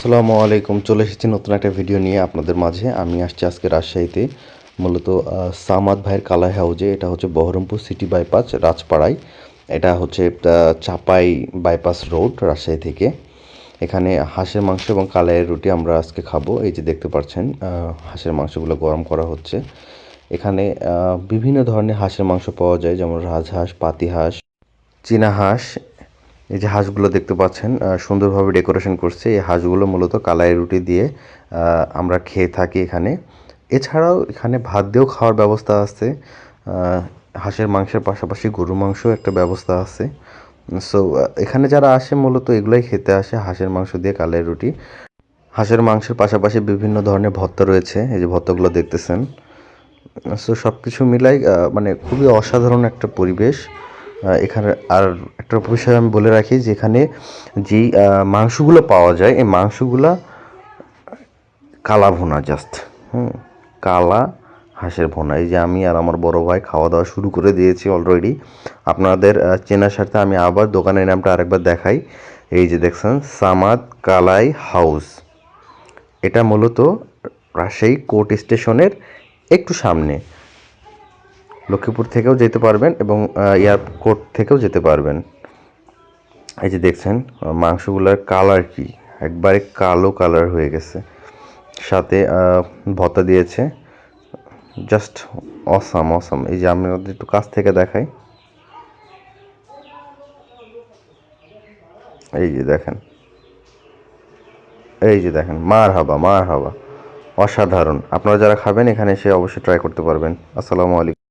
আসসালামু আলাইকুম। চলে এসেছি নতুন একটা ভিডিও নিয়ে আপনাদের মাঝে। আমি আসছি আজকে রাজশাহীতে। মূলত সামাদ ভাইয়ের কালাই হাউজে। এটা হচ্ছে বহরমপুর সিটি বাইপাস, রাজপাড়ায়। এটা হচ্ছে চাপাই বাইপাস রোড, রাজশাহী থেকে। এখানে হাঁসের মাংস এবং কালাইয়ের রুটি আমরা আজকে খাব। এই যে দেখতে পাচ্ছেন হাঁসের মাংসগুলো গরম করা হচ্ছে। এখানে বিভিন্ন ধরনের হাঁসের মাংস পাওয়া যায়, যেমন রাজহাঁস, পাতিহাঁস, চীনা হাঁস এই যে হাঁসগুলো দেখতে পাচ্ছেন সুন্দরভাবে ডেকোরেশন করছে। এই হাঁসগুলো মূলত কালাই রুটি দিয়ে আমরা খেয়ে থাকি এখানে। এছাড়াও এখানে ভাত দিয়েও খাওয়ার ব্যবস্থা আছে। হাঁসের মাংসের পাশাপাশি গরু মাংস একটা ব্যবস্থা আছে। সো এখানে যারা আসে মূলত এগুলাই খেতে আসে, হাঁসের মাংস দিয়ে কালাই রুটি। হাঁসের মাংসের পাশাপাশি বিভিন্ন ধরনের ভত্তা রয়েছে, এই যে ভর্তাগুলো দেখতেছেন। সো সব কিছু মিলাই মানে খুবই অসাধারণ একটা পরিবেশ। এখানে আর একটা বিষয় আমি বলে রাখি যে এখানে যেই মাংসগুলো পাওয়া যায়, এই মাংসগুলা কালা ভুনা জাস্ট হুম, কালা হাঁসের ভোনা। এই যে আমি আর আমার বড় ভাই খাওয়া দাওয়া শুরু করে দিয়েছি অলরেডি আপনাদের চেনার সাথে আমি আবার দোকানের নামটা আরেকবার দেখাই। এই যে দেখছেন, সামাদ কালাই হাউস। এটা মূলত রাজশাহী কোর্ট স্টেশনের একটু সামনে। লক্ষ্মীপুর থেকেও যেতে পারবেন এবং এয়ারপোর্ট থেকেও যেতে পারবেন। এই যে দেখছেন মাংসগুলোর কালার কি? একবারে কালো কালার হয়ে গেছে। সাথে ভর্তা দিয়েছে। Just awesome awesome. এই যে আমি একটু কাছ থেকে দেখাই। এই যে দেখেন। এই যে দেখেন মার হাবা মার হাবা অসাধারণ। আপনারা যারা খাবেন এখানে এসে অবশ্যই ট্রাই করতে পারবেন। আসসালামু আলাইকুম।